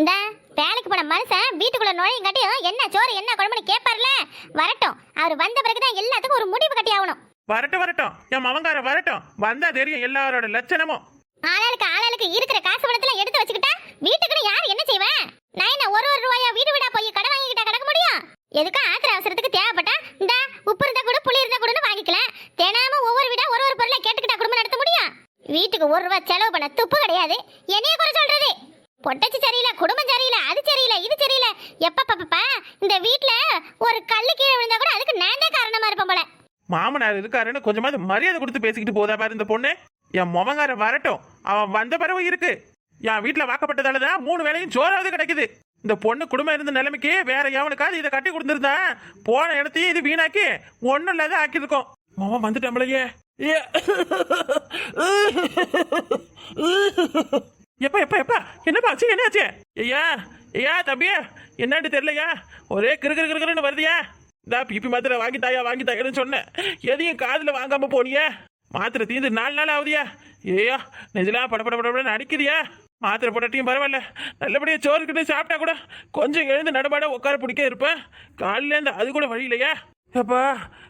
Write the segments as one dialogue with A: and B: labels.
A: இந்த வேலைக்கு போன மனுஷன் வீட்டுக்குள்ள நுழையும் காட்டியும் என்ன சோறு என்ன குழம்புன்னு கேட்பார்ல வரட்டும். அவர் வந்த பிறகுதான் எல்லாத்துக்கும் ஒரு முடிவு கட்டி ஆகணும்.
B: வரட்டும் வரட்டும். என் மவங்கார வரட்டும். வந்தா தெரியும் எல்லாரோட லட்சணமும்.
A: ஆளாளுக்கு ஆளாளுக்கு இருக்கிற காசு பணத்துல எடுத்து வச்சுக்கிட்டா வீட்டுக்குன்னு யார் என்ன செய்வேன் நான் என்ன ஒரு ஒரு ரூபாயா வீடு வீடா போய் கடை வாங்கிக்கிட்டா கிடக்க முடியும்? எதுக்கும் ஆத்திர அவசரத்துக்கு தேவைப்பட்டா இந்த உப்பு இருந்தா கூட புளி இருந்தா கூடன்னு வாங்கிக்கலாம் தினமும் ஒவ்வொரு வீடா ஒரு ஒரு பொருளை கேட்டுக்கிட்டா குடும்பம் நடத்த முடியும்? வீட்டுக்கு ஒரு ரூபாய் செலவு பண்ண துப்பு கிடையாது. என்னைய குறை சொல்றது? பொட்டச்சு சரியில்லை குடும்பம் சரியில்லை அது சரியில்லை இது சரியில்லை. எப்ப பாப்பா இந்த வீட்ல ஒரு கல்லு கீழே விழுந்தா கூட அதுக்கு நான் தான் காரணமா இருப்பேன் போல.
B: மாமனார் இருக்காருன்னு கொஞ்சமாவது மரியாதை கொடுத்து பேசிக்கிட்டு போதா பாரு இந்த பொண்ணு. என் முகங்கார வரட்டும். அவன் வந்த பிறகு இருக்கு. என் வீட்டுல வாக்கப்பட்டதால தான் மூணு வேளையும் சோறாவது கிடைக்குது. இந்த பொண்ணு குடும்பம் இருந்த நிலைமைக்கு வேற எவனுக்காவது இதை கட்டி கொடுத்துருந்தா போன இடத்தையும் இது வீணாக்கி ஒன்றும் இல்லாத ஆக்கியிருக்கோம். மவன் வந்துட்டம்பளையே எப்பா எப்பா எப்பா என்னப்பா ஆச்சு என்னாச்சு? ஐயா ஐயா தம்பியா என்னன்னு தெரியலையா? ஒரே கிரு கிரு கிருன்னு வருதியா? இந்த பிபி மாத்திரை வாங்கி தாயா வாங்கி தாயான்னு சொன்னேன். எதையும் காதில் வாங்காம போனியே? மாத்திரை தீந்து நாலு நாள் ஆகுதியா? ஏயா நெஜலா பட பட பட அடிக்குதியா? மாத்திரை போட்டாட்டியும் பரவாயில்ல. நல்லபடியாக சோறு கிட்ட சாப்பிட்டா கூட கொஞ்சம் எழுந்து நடமாட உட்கார பிடிக்க இருப்பேன். காலையில இருந்து அது கூட வழி இல்லையா? ஏப்பா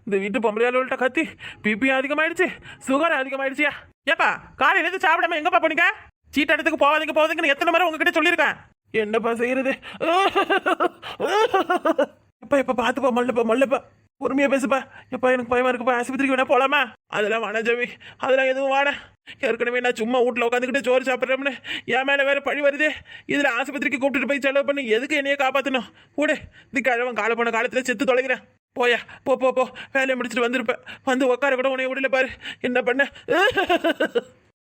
B: இந்த வீட்டு பொம்பளையாளர்கள்ட்ட கத்தி பிபி அதிகமாயிடுச்சு சுகர் அதிகமாயிடுச்சியா? ஏப்பா காலையில இருந்து சாப்பிடாம எங்கப்பா போனீங்க? சீட்டடத்துக்கு போவாதீங்க போவாதீங்கன்னு எத்தனை முறை உங்ககிட்ட சொல்லியிருக்கேன். என்னப்பா செய்யறது? எப்பா எப்ப பாத்துப்பா மல்லப்பா மல்லப்பா. பொறுமையா பேசுப்பா. எப்பா எனக்கு பயமா இருக்குப்பா. ஆஸ்பத்திரிக்கு வேணா போலாமா? அதெல்லாம் வேணாம் ஜவி. அதெல்லாம் எதுவும் வாட ஏற்கனவே நான் சும்மா வீட்டில் உட்காந்துக்கிட்டு சோறு சாப்பிட்றோம்னு. என் மேலே வேற பழி வருது. இதில் ஆஸ்பத்திரிக்கு கூப்பிட்டுட்டு போய் செலவு பண்ணி எதுக்கு என்னையே காப்பாற்றணும் கூட. இது கிழவன் காலை போன காலத்தில் செத்து தொலைகிறேன். போயா போ போ போ. வேலையை முடிச்சுட்டு வந்திருப்பேன். வந்து உட்கார கூட உன்னை விடல பாரு. என்ன பண்ண?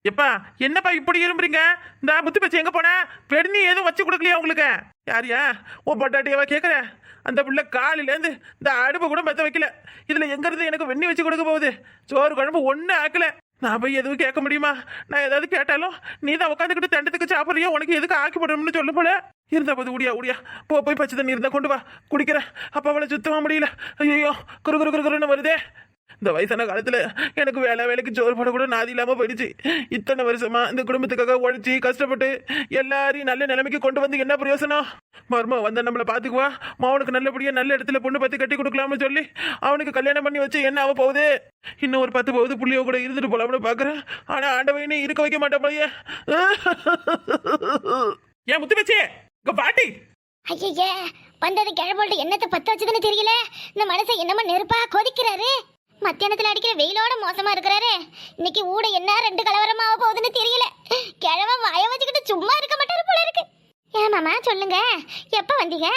B: எப்பா என்னப்பா இப்படி இரும்புறீங்க இந்த முத்து பேச்சு எங்க போன? பெண்ணி எதுவும் வச்சு கொடுக்கலையா உங்களுக்கு? யாரியா ஓ பொட்டாட்டியவா கேட்குறேன் அந்த புள்ள காலையிலேருந்து இந்த அடுப்பை கூட மெத்த வைக்கல. இதில் எங்கேருந்து எனக்கு வெண்ணி வச்சு கொடுக்க போகுது? சோறு குழம்பு ஒன்றும் ஆக்கல. நான் போய் எதுவும் கேட்க முடியுமா? நான் ஏதாவது கேட்டாலும் நீ தான் உட்காந்துக்கிட்டு தண்டத்துக்கு சாப்பிட்றியோ? உனக்கு எதுக்கு ஆக்கி போடணும்னு சொல்ல போல. இருந்தா போது உடியா உடியா போ போய் பச்சை தண்ணி இருந்தா கொண்டு வா. குடிக்கிறேன். அப்பா அவளை சுத்தமா முடியல. ஐயோ குரு குறு குறு குறுன்னு வருதே. இந்த வயசான காலத்தில் எனக்கு வேலை வேலைக்கு சோறு போட கூட நாதி இல்லாமல் போயிடுச்சு. இத்தனை வருஷமா இந்த குடும்பத்துக்காக உழைச்சி கஷ்டப்பட்டு எல்லாரையும் நல்ல நிலைமைக்கு கொண்டு வந்து என்ன பிரயோசனம்? மரும வந்த நம்மளை பார்த்துக்குவா மாவனுக்கு நல்லபடியாக நல்ல இடத்துல பொண்ணு பார்த்து கட்டி கொடுக்கலாம்னு சொல்லி அவனுக்கு கல்யாணம் பண்ணி வச்சு என்ன ஆக போகுது? இன்னும் ஒரு பத்து போகுது புள்ளியோ கூட இருந்துட்டு போலாம்னு பார்க்குறேன் ஆனால் ஆண்டவனே இருக்க வைக்க மாட்டேன் போலயே. ஏன் முத்து வச்சே இங்க பாட்டி?
A: ஐயே வந்தது கிழம்போல்ட்டு என்னத்தை பத்த வச்சதுன்னு தெரியல. இந்த மனசை என்னமோ நெருப்பா கொதிக்கிறாரு. மத்தியானத்துல அடிக்கிற வெயிலோட மோசமா இருக்கிறாரு. இன்னைக்கு ஊட என்ன ரெண்டு கலவரமாக போகுதுன்னு தெரியல. கிழவன் வாய வச்சுக்கிட்டு சும்மா இருக்க மாட்டாரு போல இருக்கு. ஏன் மாமா சொல்லுங்க. எப்ப வந்தீங்க?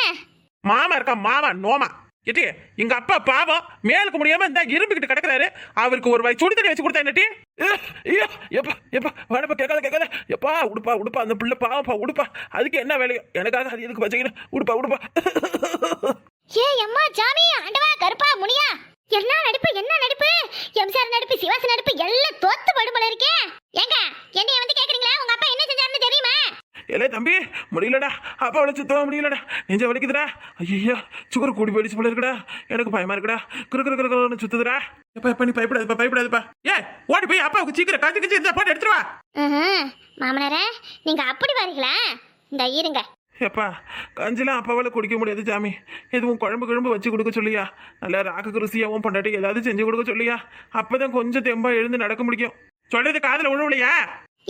B: மாமா இருக்கா மாமா நோமா. எட்டி எங்க அப்பா பாவம் மேலுக்கு முடியாம இந்த இரும்பிக்கிட்டு கிடக்குறாரு. அவருக்கு ஒரு வாய் சுடு தண்ணி வச்சு கொடுத்தா என்னட்டி ஐயோ எப்பா எப்பா வேணப்பா கேட்காத கேட்காத. எப்பா உடுப்பா உடுப்பா அந்த பிள்ளை பாவப்பா உடுப்பா. அதுக்கு என்ன வேலையோ எனக்காக அது எதுக்கு வச்சுக்கணும் உடுப்பா உடுப்பா.
A: ஏ அம்மா சாமி ஆண்டவா கருப்பா முனியா என்ன நடிப்பு என்ன நடிப்பு எம்சார் நடிப்பு நடிப்பு எல்லாம் தோத்து படும் போல இருக்கே. ஏங்க என்னைய வந்து கேக்குறீங்களா? உங்க அப்பா என்ன செஞ்சாருன்னு தெரியுமா?
B: ஏலே தம்பி முடியலடா. அப்பாவோட சுத்தமா முடியலடா. நெஞ்ச வலிக்குதுடா. ஐயோ சுகர் கூடி போயிடுச்சு போல இருக்குடா. எனக்கு பயமா இருக்குடா. குறு குறு குறு குறுன்னு சுத்துதுடா. எப்பா எப்ப நீ பயப்படாதுப்பா பயப்படாதுப்பா. ஏ ஓடி போய் அப்பாவுக்கு சீக்கிரம் கஞ்சி கஞ்சி இந்த பாட்டு எடுத்துட்டு வா.
A: ம்ஹும். மாமனாரே நீங்க அப்படி வரீங்களா? இந்த இருங்க.
B: எப்பா கஞ்சிலாம் அப்பாவால் குடிக்க முடியாது சாமி. எதுவும் குழம்பு குழம்பு வச்சு கொடுக்க சொல்லியா? நல்லா ராக்கு ருசியாகவும் பொண்டாட்டி ஏதாவது செஞ்சு கொடுக்க சொல்லியா? அப்பதான் கொஞ்சம் தெம்பா எழுந்து நடக்க முடியும். சொல்றது காதுல விழுவலையா?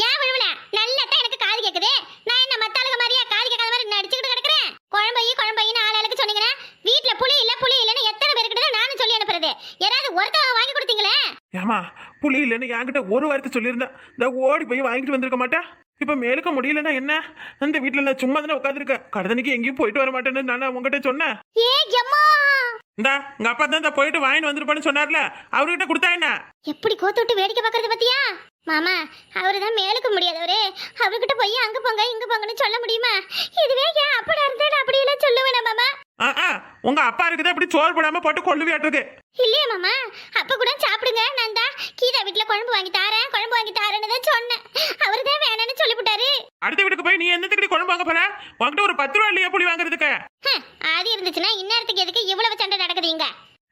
A: ஏன் விழுவல? நல்லா தான் எனக்கு காது கேக்குது. நான் என்ன மத்தாளுக மாதிரியா காது கேட்காத மாதிரி நடிச்சுக்கிட்டு கிடக்குறேன்? குழம்பையும் குழம்பையும் ஆளாளுக்கு சொன்னீங்கன்னா வீட்ல புளி இல்ல புளி இல்லன்னு எத்தனை பேருக்கு நானும் சொல்லி அனுப்புறது? யாராவது ஒருத்தவங்க வாங்கி கொடுத்தீங்களே?
B: ஏமா புளி இல்லைன்னு என்கிட்ட ஒரு வார்த்தை சொல்லியிருந்தா இந்த ஓடி போய் வாங்கிட்டு வந்திருக்க மாட்டா? இப்ப மேலுக்க முடியலன்னா என்ன? அந்த வீட்டுல சும்மா தானே உட்காந்துருக்கேன் கடதனைக்கு எங்கேயும் போயிட்டு வர மாட்டேன்னு நான் உங்ககிட்ட சொன்னேன். இந்தா உங்க அப்பா தான் போயிட்டு வாங்கிட்டு வந்திருப்பான்னு சொன்னார்ல. அவர்கிட்ட கொடுத்தா என்ன?
A: எப்படி கோத்து விட்டு வேடிக்கை பார்க்கறது பத்தியா? மாமா அவரு தான் மேலுக்கு முடியாதவரு. அவர்கிட்ட போய் அங்க போங்க இங்க போங்கன்னு சொல்ல முடியுமா? இதுவே ஏன் அப்படா இருந்தா அப்படி எல்லாம் சொல்லுவேனா மாமா?
B: ஆ ஆ உங்க அப்பா இருக்குது அப்படி சோறு போடாம போட்டு கொள்ளுவியாட்டிருக்கு.
A: இல்லையா மாமா அப்ப கூட சாப்பிடுங்க. நான் தான் கீதா வீட்ல குழம்பு வாங்கி தாரேன் குழம்பு வாங்கி தாரேன்னு தான் சொன்னேன். அவரு தான் வேணாம்னு சொல்லிவிட்டாரு
B: அடுத்த வீட்டுக்கு போய் நீ எந்தத்துக்கு குழம்பு வாங்க போற? உங்ககிட்ட ஒரு பத்து ரூபா இல்லையா புளி வாங்குறதுக்கு?
A: ஹம், அது இருந்துச்சுன்னா இந்நேரத்துக்கு எதுக்கு இவ்வளவு சண்டை நடக்குது இங்க?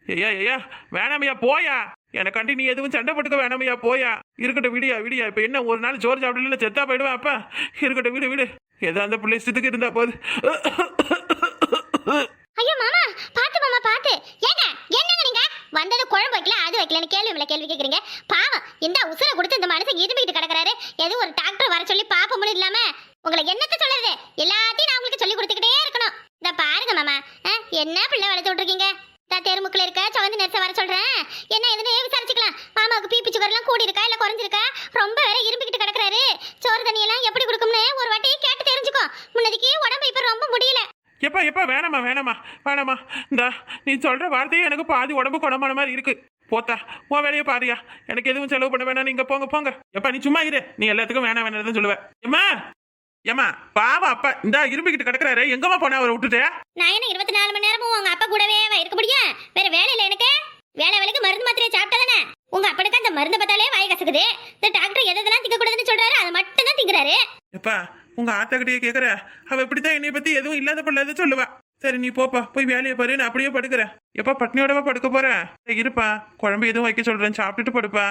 B: ஐயா ஐயா வேணாமையா போயா? எனக்காண்டி நீ எதுவும் சண்டை போட்டுக்க வேணாமையா போயா? இருக்கட்டும் விடியா விடியா இப்ப என்ன ஒரு நாள் சோறு சாப்பிடல செத்தா போயிடுவேன் அப்பா? இருக்கட்டும் விடு விடு. ஏதோ அந்த பிள்ளை இஷ்டத்துக்கு இருந்தா போது
A: ஐயோ மாமா பாத்து மாமா பாத்து ஏங்க என்னங்க நீங்க வந்தது குழம்பு வைக்கல அது வைக்கலன்னு கேள்வி கேட்குறீங்க பாவம் இந்த உசுரை கொடுத்து இந்த மனுஷன் இருமிக்கிட்டு கிடக்குறாரு. எதுவும் ஒரு டாக்டர் வர சொல்லி பாப்ப முடியும் இல்லாம உங்களை என்னத்தை சொல்றது? எல்லாத்தையும் நான் உங்களுக்கு சொல்லி கொடுத்துக்கிட்டே இருக்கணும். இந்த பாருங்க மாமா. என்ன பிள்ளை வளர்த்து விட்டுருக்கீங்க? இந்த தெருமுக்கில் இருக்க சவந்தி நர்ஸை வர சொல்றேன். என்ன எதுன்னு விசாரிச்சுக்கலாம். மாமாவுக்கு பிபி சுகர்லாம் எல்லாம் கூடி இருக்கா இல்லை குறைஞ்சிருக்கா? ரொம்ப வேற இரும்பிக்கிட்டு கிடக்குறாரு. சோறு தண்ணியெல்லாம் எப்படி கொடுக்கும்னு ஒரு வாட்டி கேட்டு தெரிஞ்சுக்கோ. முன்னதுக்கு உடம்பு இப்போ ரொம்ப முடியல.
B: எப்பா எப்பா வேணாமா வேணாமா வேணாமா இந்த நீ சொல்ற வார்த்தையே எனக்கு பாதி உடம்பு குணமான மாதிரி இருக்கு. போத்தா உன் வேலையை பாரியா. எனக்கு எதுவும் செலவு பண்ண வேணாம். நீங்க போங்க போங்க. எப்பா நீ சும்மா இரு. நீ எல்லாத்துக்கும் வேணாம் வேணாம் தான் சொல்லுவ. ஏம்மா? ஏம்மா? பாவம் அப்பா. இந்த இரும்பிக்கிட்டு கிடக்குறாரு. எங்கம்மா போனா அவரை விட்டுட்டு?
A: நான் என்ன இருபத்தி நாலு மணி நேரமும் உங்க அப்பா கூடவே இருக்க முடியும் வேற வேலை இல்லை எனக்கு. வேலை வேலைக்கு மருந்து மாத்திரையை சாப்பிட்டா தானே? உங்க அப்பனுக்கு அந்த மருந்து பார்த்தாலே வாய் கசக்குது. இந்த டாக்டர் எது எதெல்லாம் திங்க கூடாதுன்னு சொல்றாரு அதை மட்டும் தான் திங்கிறாரு.
B: எப்பா உங்க ஆத்தாக்கிட்டே கேக்குற. அவ இப்படித்தான் என்னைய பத்தி எதுவும் இல்லாத பிள்ளாத சொல்லுவா. சரி நீ போப்பா. போய் வேலையை பாரு நான் அப்படியே படுக்கிறேன். எப்பா பட்னியோடவா படுக்க போறேன் இருப்பா. குழம்பு எதுவும் வைக்க சொல்றேன். சாப்பிட்டுட்டு படுப்பா.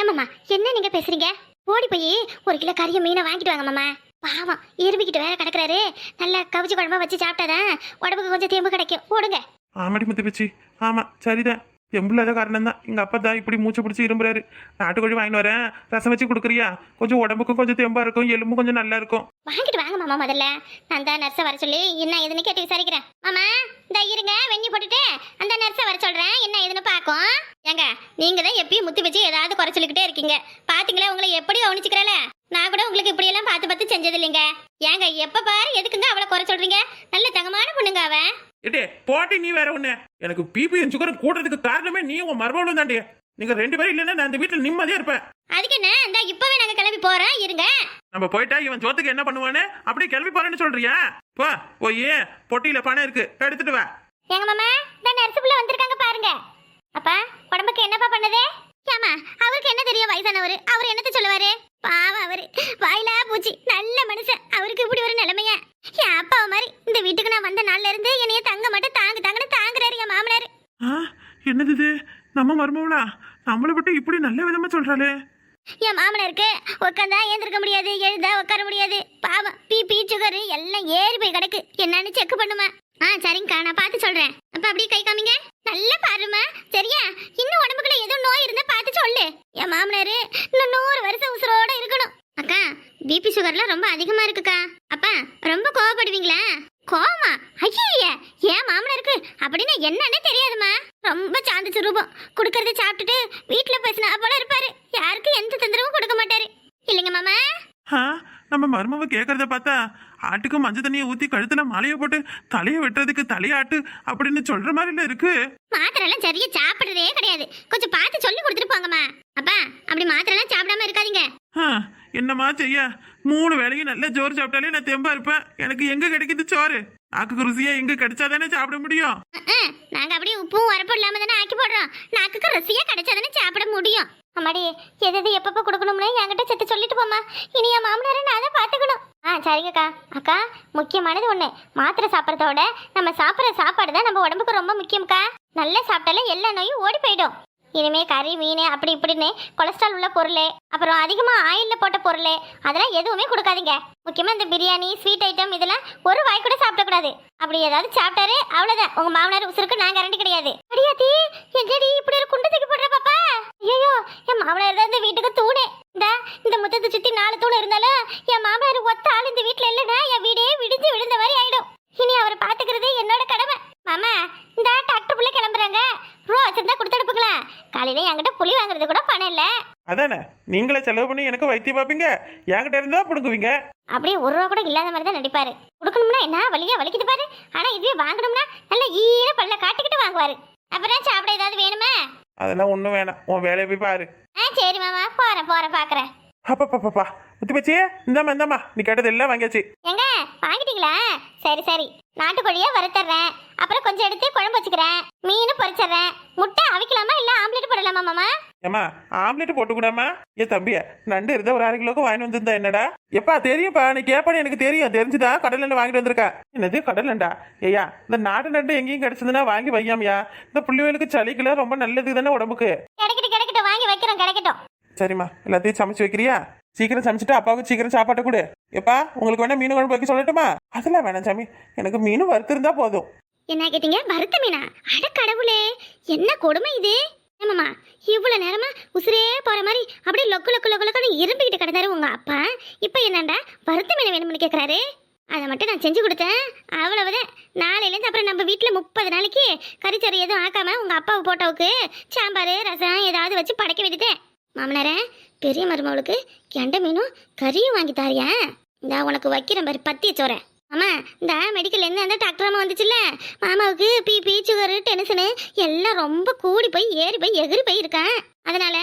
A: ஏமாமா என்ன நீங்க பேசுறீங்க? ஓடி போய் ஒரு கிலோ கறிய மீனை வாங்கிட்டு வாங்க மாமா. பாவம் இருமிக்கிட்டு வேற கிடக்குறாரு. நல்லா கவிச்சு குழம்பா வச்சு சாப்பிட்டாதான் உடம்புக்கு கொஞ்சம் தேம்பு கிடைக்கும். ஓடுங்க.
B: ஆமாடி முத்து பிச்சி ஆமா சரிதான். எம்பிள்ளாத காரணம் தான். எங்கள் அப்பா தான் இப்படி மூச்சு பிடிச்சி இரும்புறாரு நாட்டுக்கோழி வாங்கிட்டு வரேன். ரசம் வச்சு கொடுக்குறியா? கொஞ்சம் உடம்புக்கும் கொஞ்சம் தெம்பா இருக்கும் எலும்பும் கொஞ்சம் நல்லா இருக்கும்.
A: வாங்கிட்டு வாங்க மாமா முதல்ல. நான் தான் நர்ஸை வர சொல்லி என்ன ஏதுன்னு கேட்டு விசாரிக்கிறேன். மாமா இந்த இருங்க வெண்ணி போட்டுட்டு அந்த நர்ஸை வர சொல்றேன். என்ன ஏதுன்னு பார்க்கும். ஏங்க நீங்கள் தான் எப்பயும் முத்தி வச்சு ஏதாவது குறை சொல்லிக்கிட்டே இருக்கீங்க. பார்த்தீங்களா உங்களை எப்படி கவனிச்சுக்கிறல? நான் கூட உங்களுக்கு இப்படி எல்லாம் பார்த்து பார்த்து செஞ்சது இல்லைங்க ஏங்க எப்ப பாரு எதுக்குங்க அவளை குறை சொல்றீங்க? நல்ல தங்கமான பொண்ணுங்க அவ.
B: ஏட்டே போட்டி நீ வேற ஒண்ணு. எனக்கு பிபி சுகர் கூடுறதுக்கு காரணமே நீ உன் மருமகளும் தாண்டி. நீங்க ரெண்டு பேரும் இல்லைன்னா நான் இந்த வீட்டுல நிம்மதியா இருப்பேன்.
A: அதுக்கு என்ன? இந்த இப்பவே நாங்க கிளம்பி போறோம். இருங்க.
B: நம்ம போயிட்டா இவன் சோத்துக்கு என்ன பண்ணுவானே அப்படியே கிளம்பி போறேன்னு சொல்றியா? போ போய் பொட்டியில பணம் இருக்கு. எடுத்துட்டு வா.
A: எங்க மாமா இந்த நர்ஸ் புள்ள வந்திருக்காங்க பாருங்க. அப்பா உடம்புக்கு என்னப்பா பண்ணுதே? ஏமா அவருக்கு என்ன தெரியும்? வயசானவர். அவர் என்னத்த சொல்லுவாரு? பாவம் அவரு. வாயில பூச்சி. நல்ல மனுஷன். அவருக்கு இப்படி ஒரு நிலைமையா? என் அப்பா மாதிரி இந்த வீட்டுக்கு நான் வந்த நாள்ல இருந்து என்னைய தங்க மட்டும் தாங்கு தாங்கன்னு தாங்குறாரு என் மாமனார்.
B: ஆ, என்னது இது? நம்ம மருமகளா? நம்மளை விட்டு இப்படி நல்ல விதமா சொல்றாளே.
A: என் மாமனாருக்கு உட்காந்தா ஏந்திருக்க முடியாது எழுந்தா உட்கார முடியாது. பாவம். பிபி சுகர் எல்லாம் ஏறி போய் கிடக்கு. என்னன்னு செக் பண்ணுமா? ஆ சரிங்கக்கா. நான் பார்த்து சொல்றேன். அப்ப அப்படியே கை காமிங்க. நல்லா பாருமா சரியா? இன்னும் உடம்புக்குள்ள ஏதோ நோய் இருந்தா பார்த்து சொல்லு. என் மாமனாரு இன்னும் நூறு வருஷம் உசுரோட இருக்கணும். அக்கா பிபி சுகர்லாம் ரொம்ப அதிகமா இருக்குக்கா. அப்பா ரொம்ப கோவப்படுவீங்களா? கோவமா? ஐயே ஏன் மாமனாருக்கு அப்படின்னு என்னன்னே தெரியாதுமா ரொம்ப சாந்த சுரூபம் கொடுக்கறத சாப்பிட்டுட்டு வீட்டுல பேசினா போல இருப்பாரு. யாருக்கும் எந்த தொந்தரவும் கொடுக்க மாட்டாரு. இல்லைங்க மாமா.
B: ஆ, நம்ம மருமவ கேக்குறத பார்த்தா ஆட்டுக்கு மஞ்சள் தண்ணியை ஊத்தி கழுத்துல மாலையை போட்டு தலையை வெட்டுறதுக்கு தலையாட்டு அப்படின்னு சொல்ற மாதிரில இருக்கு.
A: மாத்திரை எல்லாம் சரியா சாப்பிடுறதே கிடையாது. கொஞ்சம் பார்த்து சொல்லி கொடுத்துட்டு போங்கம்மா. அப்பா அப்படி மாத்திரை எல்லாம் சாப்பிடாம இருக்காதீங்க.
B: என்னம்மா செய்ய? மூணு வேளையும் நல்ல சோறு சாப்பிட்டாலே நான் தெம்பா இருப்பேன். எனக்கு எங்க கிடைக்குது சோறு? நாக்குக்கு ருசியா எங்க கிடைச்சாதானே சாப்பிட முடியும்?
A: நாங்க அப்படியே உப்பும் உரப்பும் இல்லாம தானே ஆக்கி போடுறோம். நாக்குக்கு ருசியா கிடைச்சாதானே சாப்பிட முடியும். அம்மாடி எது எது எப்பப்போ கொடுக்கணும்னு என்கிட்ட செத்து சொல்லிட்டு போமா இனி என் மாமனாரை நான் தான் பார்த்துக்கணும். ஆ சரிங்கக்கா. அக்கா முக்கியமானது ஒண்ணு. மாத்திரை சாப்பிட்றதோட நம்ம சாப்பிட்ற சாப்பாடு தான் நம்ம உடம்புக்கு ரொம்ப முக்கியம்க்கா. நல்லா சாப்பிட்டாலே எல்லா நோயும் ஓடி போயிடும். இனிமே கறி மீன் அப்படி இப்படின்னு கொலஸ்ட்ரால் உள்ள பொருள் அப்புறம் அதிகமா ஆயில்ல போட்ட பொருள் அதெல்லாம் எதுவுமே கொடுக்காதீங்க. முக்கியமா இந்த பிரியாணி ஸ்வீட் ஐட்டம் இதெல்லாம் ஒரு வாய் கூட சாப்பிடக்கூடாது. அப்படி ஏதாவது சாப்பிட்டாரு அவ்வளவுதான். உங்க மாமனார் உசுருக்கு நான் கரண்டி கிடையாது. அடியாத்தி எங்கடி இப்படி ஒரு குண்டு தூக்கி போடுற ஐயோ என் மாமனார் தான் இந்த வீட்டுக்கு தூணு. இந்த இந்த முத்தத்தை சுத்தி நாலு தூண் இருந்தாலும் என் மாமனார் ஒத்த ஆள் இந்த வீட்டுல இல்லைன்னா என் வீடே விடிஞ்சு விழுந்த மாதிரி ஆயிடும். இனி அவரை பாத்துக்கிறது என்னோட கடமை. மாமா இந்த டாக்டர் புள்ள கிளம்புறாங்க. ரூபா வச்சிருந்தா கொடுத்து அனுப்புங்களேன் காலையில என்கிட்ட புளி வாங்குறது கூட பணம் இல்ல.
B: அதானே நீங்களே செலவு பண்ணி எனக்கு வைத்தியம் பார்ப்பீங்க என்கிட்ட இருந்தா பிடுங்குவீங்க.
A: அப்படியே ஒரு ரூபா கூட இல்லாத மாதிரி தான் நடிப்பாரு. கொடுக்கணும்னா என்ன வலியா வலிக்குது பாரு. ஆனா இதுவே வாங்கணும்னா நல்ல ஈர பல்ல காட்டிக்கிட்டு வாங்குவாரு. அப்புறம் சாப்பிட ஏதாவது வேணுமா?
B: அதெல்லாம் ஒன்றும் வேணாம். உன் வேலையை போய் பாரு.
A: ஆ சரி மாமா. போறேன் போறேன் பாக்குறேன்.
B: அப்பப்பப்பா முத்து பச்சியே இந்தாம்மா இந்தாம்மா. நீ கேட்டது எல்லாம் வாங்கியாச்சு.
A: எங்க? வாங்கிட்டீங்களா? சரி சரி. நாட்டுக்கோழியா வறுத்தர்றேன். அப்புறம் கொஞ்சம் எடுத்து குழம்பு வச்சுக்கிறேன். மீன் பொரிச்சிடுறேன். முட்டை அவிக்கலாமா இல்ல ஆம்லெட் போடலாமா மாமா?
B: ஏம்மா ஆம்லெட் போட்டுக்கூடாமா ஏ தம்பிய நண்டு இருந்தா ஒரு அரை கிலோக்கு வாங்கிட்டு வந்திருந்தா என்னடா? எப்பா தெரியும்ப்பா நீ கேப்பான்னு எனக்கு தெரியும். தெரிஞ்சுதான் கடல் நண்டு வாங்கிட்டு வந்திருக்கா. என்னது கடல் நண்டா ஏய்யா இந்த நாட்டு நண்டு எங்கேயும் கிடைச்சதுன்னா வாங்கி வையாமையா? இந்த புள்ளிவலுக்கு சளிக்கெல்லாம் ரொம்ப நல்லது தானே உடம்புக்கு?
A: கிடைக்கட்டும் கிடைக்கட்டும். வாங்கி வைக்கிறோம் கிடைக்கட்டும்.
B: சரிம்மா எல்லாத்தையும் சமைச்சு வைக்கிறியா? சீக்கிரம் சமைச்சிட்டு அப்பாவுக்கு சீக்கிரம் சாப்பாட்டை கொடு. எப்பா உங்களுக்கு வேணா மீன் குழம்பு வைக்க சொல்லட்டுமா? அதெல்லாம் வேணாம் சாமி. எனக்கு மீன் வறுத்திருந்தா போதும்.
A: என்ன கேட்டீங்க? வறுத்த மீனா? அட கடவுளே என்ன கொடுமை இது? ஆமாம்மா. இவ்வளோ நேரமா உசுரே போகிற மாதிரி அப்படியே லொக்கு லொக்கு லொக்கு லொக்குன்னு இரும்பிக்கிட்டு கிடந்தாரு உங்கள் அப்பா. இப்போ என்னண்டா? வறுத்த மீன் வேணும்னு கேட்குறாரு அதை மட்டும் நான் செஞ்சு கொடுத்தேன். அவ்வளவுதான். நாளையிலேருந்து அப்புறம் நம்ம வீட்டில் முப்பது நாளைக்கு கறிச்சோறு எதுவும் ஆக்காம உங்கள் அப்பாவை போட்டோவுக்கு சாம்பார் ரசம் ஏதாவது வச்சு படைக்க விட்டுட்டேன் மாமனாரே பெரிய மருமகளுக்கு கெண்ட மீனும் கறியும் வாங்கி தாரியா? இந்த உனக்கு வைக்கிறேன் பாரு பத்திய சோறேன். அம்மா இந்த மெடிக்கல்ல இருந்து அந்த டாக்டர் அம்மா வந்துச்சுல்ல? மாமாவுக்கு பிபி சுகரு டென்ஷனு எல்லாம் ரொம்ப கூடி போய் ஏறி போய் எகிரி போய் இருக்கான் அதனால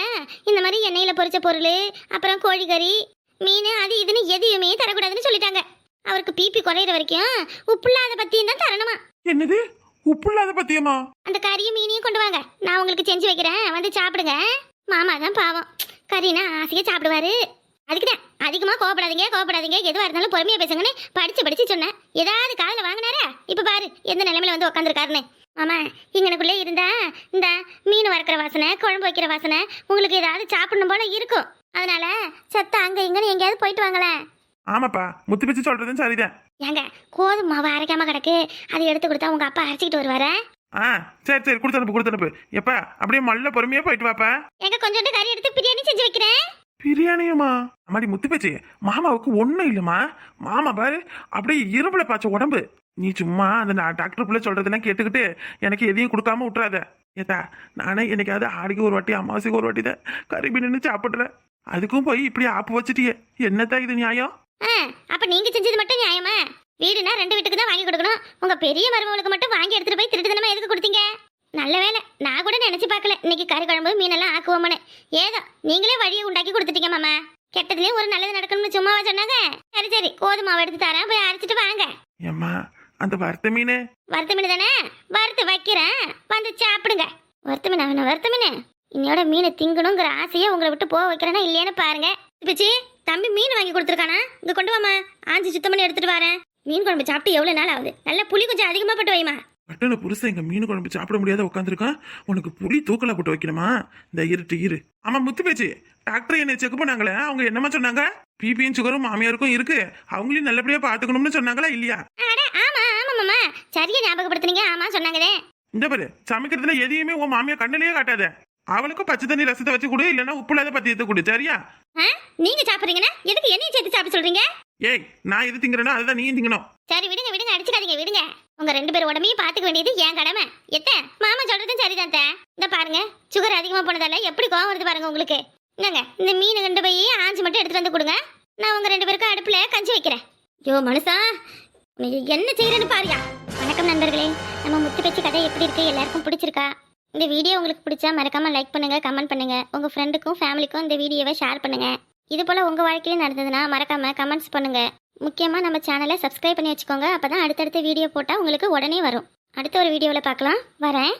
A: இந்த மாதிரி எண்ணெயில் பொரிச்ச பொருள் அப்புறம் கோழிக்கறி மீன் அது இதுன்னு எதையுமே தரக்கூடாதுன்னு சொல்லிட்டாங்க. அவருக்கு பிபி குறையிற வரைக்கும் உப்புல்லாத பத்தியும் தான் தரணுமா?
B: என்னது? உப்பு இல்லாத பத்தியமா?
A: அந்த கறியும் மீனையும் கொண்டு வாங்க. நான் உங்களுக்கு செஞ்சு வைக்கிறேன். வந்து சாப்பிடுங்க. மாமா தான் பாவம். கறினா ஆசையாக சாப்பிடுவாரு. அதுக்கு தான் அதிகமாக கோவப்படாதீங்க கோவப்படாதீங்க. எதுவாக இருந்தாலும் பொறுமையாக பேசுங்கன்னு படிச்சு படிச்சு சொன்னேன். ஏதாவது காதில் வாங்கினாரா? இப்போ பாரு எந்த நிலைமையில வந்து உட்காந்துருக்காருன்னு மாமா இங்கனக்குள்ளே இருந்தா இந்த மீன் வறுக்கிற வாசனை குழம்பு வைக்கிற வாசனை உங்களுக்கு ஏதாவது சாப்பிடணும் போல இருக்கும். அதனால சத்த அங்கே இங்கன்னு எங்கேயாவது போயிட்டு வாங்களேன்.
B: ஆமாப்பா முத்து பிச்சு சொல்றதும் சரிதான்.
A: ஏங்க கோதுமை மாவு அரைக்காம கிடக்கு. அதை எடுத்து கொடுத்தா உங்க அப்பா அரைச்சிக்கிட்டு வருவாரா?
B: ஆ சரி சரி கொடுத்து அனுப்பு கொடுத்து அனுப்பு எப்பா அப்படியே மல்ல பொறுமையா போயிட்டு வாப்பா.
A: எங்க கொஞ்சோண்டு கறி எடுத்து பிரியாணி செஞ்சு வைக்கிறேன்.
B: பிரியாணியம்மா. அம்மாடி முத்து பேச்சு மாமாவுக்கு ஒண்ணும் இல்லம்மா. மாமா பாரு அப்படியே இரும்புல பாய்ச்ச உடம்பு. நீ சும்மா அந்த நான் டாக்டர் பிள்ளை சொல்றதெல்லாம் கேட்டுக்கிட்டு எனக்கு எதையும் கொடுக்காம விட்றாத ஏதா நானே என்னைக்காவது ஆடிக்கு ஒரு வாட்டி அமாவாசைக்கு ஒரு வாட்டி தான் கறி நின்று சாப்பிட்றேன். அதுக்கும் போய் இப்படி ஆப்பு வச்சுட்டியே. என்னத்தான் இது நியாயம்?
A: அப்ப நீங்க செஞ்சது மட்டும் நியாயமா? வீடுனா ரெண்டு வீட்டுக்கு தான் வாங்கி கொடுக்கணும். உங்க பெரிய மருமகளுக்கு மட்டும் வாங்கி எடுத்துட்டு போய் திருட்டு தினமா எதுக்கு கொடுத்தீங்க? நல்ல வேலை நான் கூட நினைச்சு பார்க்கல. இன்னைக்கு கறி குழம்பு மீனெல்லாம் ஆக்குவோம்னு ஏதோ நீங்களே வழியை உண்டாக்கி கொடுத்துட்டீங்க மாமா. கெட்டதுலயும் ஒரு நல்லது நடக்கணும்னு சும்மாவா சொன்னாங்க? சரி சரி. கோதுமை மாவு எடுத்து தரேன். போய் அரைச்சிட்டு வாங்க.
B: ஏம்மா அந்த வறுத்த மீன்?
A: வறுத்த மீன் தானே? வறுத்து வைக்கிறேன். வந்து சாப்பிடுங்க. வறுத்த மீன்? அவன வறுத்த மீன்? இன்னையோட மீனை திங்கணுங்கிற ஆசையை உங்களை விட்டு போக வைக்கிறேன்னா இல்லையான்னு பாருங்க. பிச்சி தம்பி மீன் வாங்கி கொடுத்துருக்கானா? இங்க கொண்டு வாமா ஆஞ்சி சுத்தம் பண்ணி எடுத்துட்டு வரேன். மீன் குழம்பு சாப்பிட்டு எவ்வளவு நாள் ஆகுது? நல்லா புளி கொஞ்சம் அதிகமா போட்டு வைமா
B: பட்டன புருஷன் எங்க மீன் குழம்பு சாப்பிட முடியாத உட்காந்துருக்கான் உனக்கு புளி தூக்கலா போட்டு வைக்கணுமா? இந்த இருட்டு இரு. ஆமா முத்து பேச்சு. டாக்டர் என்னை செக் பண்ணாங்களே? அவங்க என்னமா சொன்னாங்க? பிபியும் சுகரும் மாமியாருக்கும் இருக்கு. அவங்களையும் நல்லபடியா பாத்துக்கணும்னு சொன்னாங்களா இல்லையா?
A: சரியா ஞாபகப்படுத்துனீங்க. ஆமா சொன்னாங்களே.
B: இந்த பாரு சமைக்கிறதுல எதையுமே உன் மாமியா கண்ணிலேயே காட்டாத. அவளுக்கும் பச்சை தண்ணி ரசத்தை வச்சு கொடு இல்லைன்னா உப்பு இல்லாத பத்தியத்தை கொடு. சரியா?
A: நீங்க சாப்பிடுறீங்கன்னா எதுக்கு என்னையும் சேர்த்து சாப்பிட சொல்றீங்க?
B: ஏய் நான் எது திங்கிறேனோ அதுதான் நீயும் திங்கணும்.
A: சரி விடுங்க விடுங்க அடிச்சுக்காதீங்க விடுங்க. உங்க ரெண்டு பேர் உடம்பையும் பாத்துக்க வேண்டியது என் கடமை. எத்த? மாமா சொல்றதும் சரிதான் தே. இந்த பாருங்க சுகர் அதிகமா போனதால எப்படி கோவம் வருது பாருங்க உங்களுக்கு. என்னங்க இந்த மீன் கண்டு போய் ஆஞ்சு மட்டும் எடுத்துட்டு வந்து கொடுங்க. நான் உங்க ரெண்டு பேருக்கும் அடுப்புல கஞ்சி வைக்கிறேன். யோ மனுஷா நீ என்ன செய்யறேன்னு பாருயா. வணக்கம் நண்பர்களே நம்ம முத்து பேச்சு கதை எப்படி இருக்கு எல்லாருக்கும் பிடிச்சிருக்கா? இந்த வீடியோ உங்களுக்கு பிடிச்சா மறக்காம லைக் பண்ணுங்க கமெண்ட் பண்ணுங்க. உங்க ஃப்ரெண்டுக்கும் ஃபேமிலிக்கும் இந்த வீடியோவை ஷேர் பண்ணுங்க. இது போல உங்கள் வாழ்க்கையில நடந்ததுன்னா மறக்காம கமெண்ட்ஸ் பண்ணுங்க. முக்கியமாக நம்ம சேனலை சப்ஸ்கிரைப் பண்ணி வச்சுக்கோங்க. அப்பதான் அடுத்தடுத்த வீடியோ போட்டால் உங்களுக்கு உடனே வரும். அடுத்த ஒரு வீடியோவில் பார்க்கலாம். வரேன்.